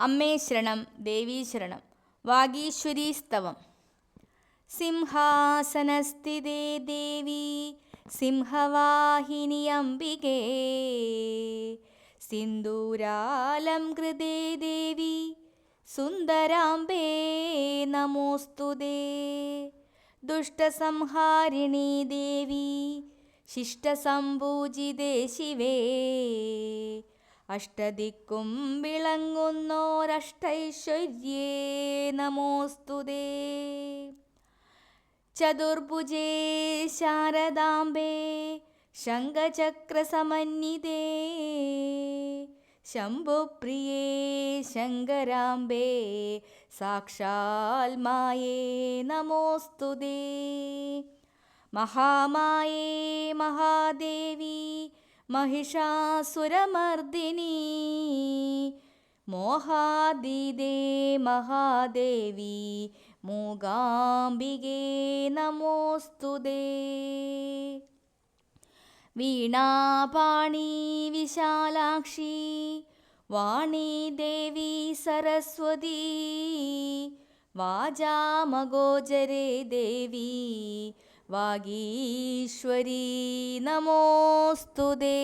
അമ്മേ ശരണം ദേവീ ശരണം. വാഗീശ്വരീ സ്തവം. സിംഹാസനസ്ഥിതേ ദേവി സിംഹവാഹിനി അംബികേ. സിന്ദൂരാലം കൃതേ ദേവി സുന്ദരാംബേ നമോസ്തുതേ ദുഷ്ടസംഹാരിണി ദേവി ശിഷ്ടസംഭൂജിതേ ശിവേ. അഷ്ടദിക്കും വിളങ്ങുന്നോരഷ്ടൈശ്വര്യേ നമോസ്തുതേ ചതുർഭുജേ ശാരദാംബേ ശംഖചക്രസമന്വിതേ ശംഭുപ്രിയേ ശങ്കരാംബേ സാക്ഷാൽ മായേ നമോസ്തുതേ മഹാമായേ മഹാദേവി महिषासुरमर्दिनी मोहादिदे ആദിദേ മഹാദേവി മൂകാംബികേ നമോസ്തുതേ വീണാപാണി വിശാലാക്ഷി വാണി ദേവി സരസ്വതി. വാജാമഗോചരേ ദേവി വാഗീശ്വരി നമോസ്തുതേ